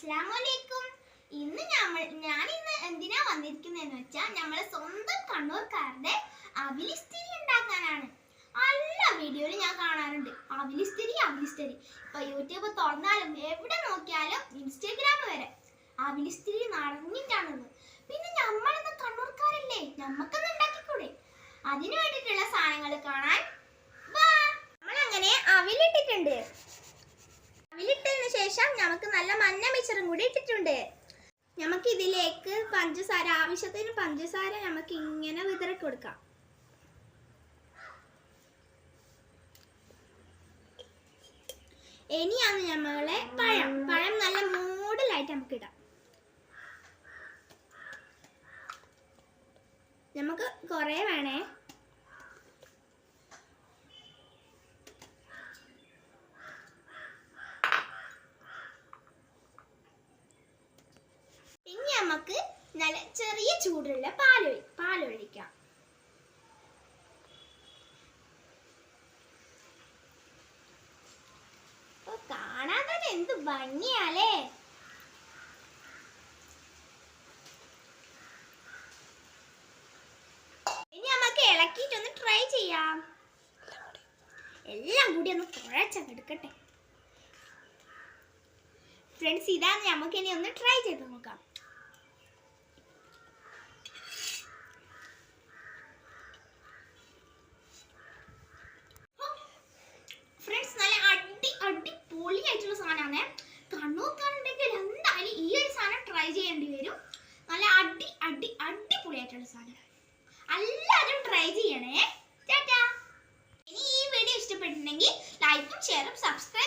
അസ്സലാമലൈക്കും. ഇന്ന് നമ്മൾ ഞാൻ ഇന്ന് എന്തിനാ വന്നിരിക്കുന്നതെന്ന് വെച്ചാൽ നമ്മളെ സ്വന്തം കണ്ണൂർക്കാരുടെ അവിലിസ്തിരി ഉണ്ടാക്കാനാണ്. എല്ലാ വീഡിയോയിലും ഞാൻ കാണാറുണ്ട്. അവിലിസ്തിരി അവിലിസ്തിരി ഇപ്പൊ യൂട്യൂബ് തുറന്നാലും എവിടെ നോക്കിയാലും ഇൻസ്റ്റാഗ്രാം വരെ അവിലിസ്തിരി നിറഞ്ഞിട്ടാണെന്ന് പിന്നെ നമ്മളിന്ന് കണ്ണൂർക്കാരല്ലേ? നമ്മക്കൊന്ന് ഉണ്ടാക്കിക്കൂടെ? അതിനു വേണ്ടിയിട്ടുള്ള സാധനങ്ങൾ കാണാൻ നമ്മളങ്ങനെ അവിലിട്ടിട്ടുണ്ട്. നമുക്ക് നല്ല മഞ്ഞ മിച്ചറും കൂടി ഇട്ടിട്ടുണ്ട്. നമുക്ക് ഇതിലേക്ക് പഞ്ചസാര ആവശ്യത്തിന് പഞ്ചസാര നമുക്ക് ഇങ്ങനെ വിതറി കൊടുക്കാം ഇനിയാണ് നമ്മളെ പഴം. പഴം നല്ല മൂടലായിട്ട് നമുക്ക് ഇടാം നമുക്ക് കുറേ വേണേ ഇനി നമുക്ക് നല്ല ചെറിയ ചൂടുള്ള പാലൊഴി പാലൊഴിക്കാം കാണാൻ തന്നെ എന്ത് ഭംഗിയാലേ ഇനി നമുക്ക് ഇളക്കിയിട്ടൊന്ന് ട്രൈ ചെയ്യാം. എല്ലാം കൂടി ഒന്ന് കുഴച്ചെടുക്കട്ടെ ഫ്രണ്ട്സ് ഇതാണ് നമുക്ക് ഇനി ഒന്ന് ട്രൈ ചെയ്ത് നോക്കാം. ചെയ്യണേ. ടാറ്റാ. ഇനി ഈ വീഡിയോ ഇഷ്ടപ്പെട്ടിട്ടുണ്ടെങ്കിൽ ലൈക്കും ഷെയറും സബ്സ്ക്രൈബ്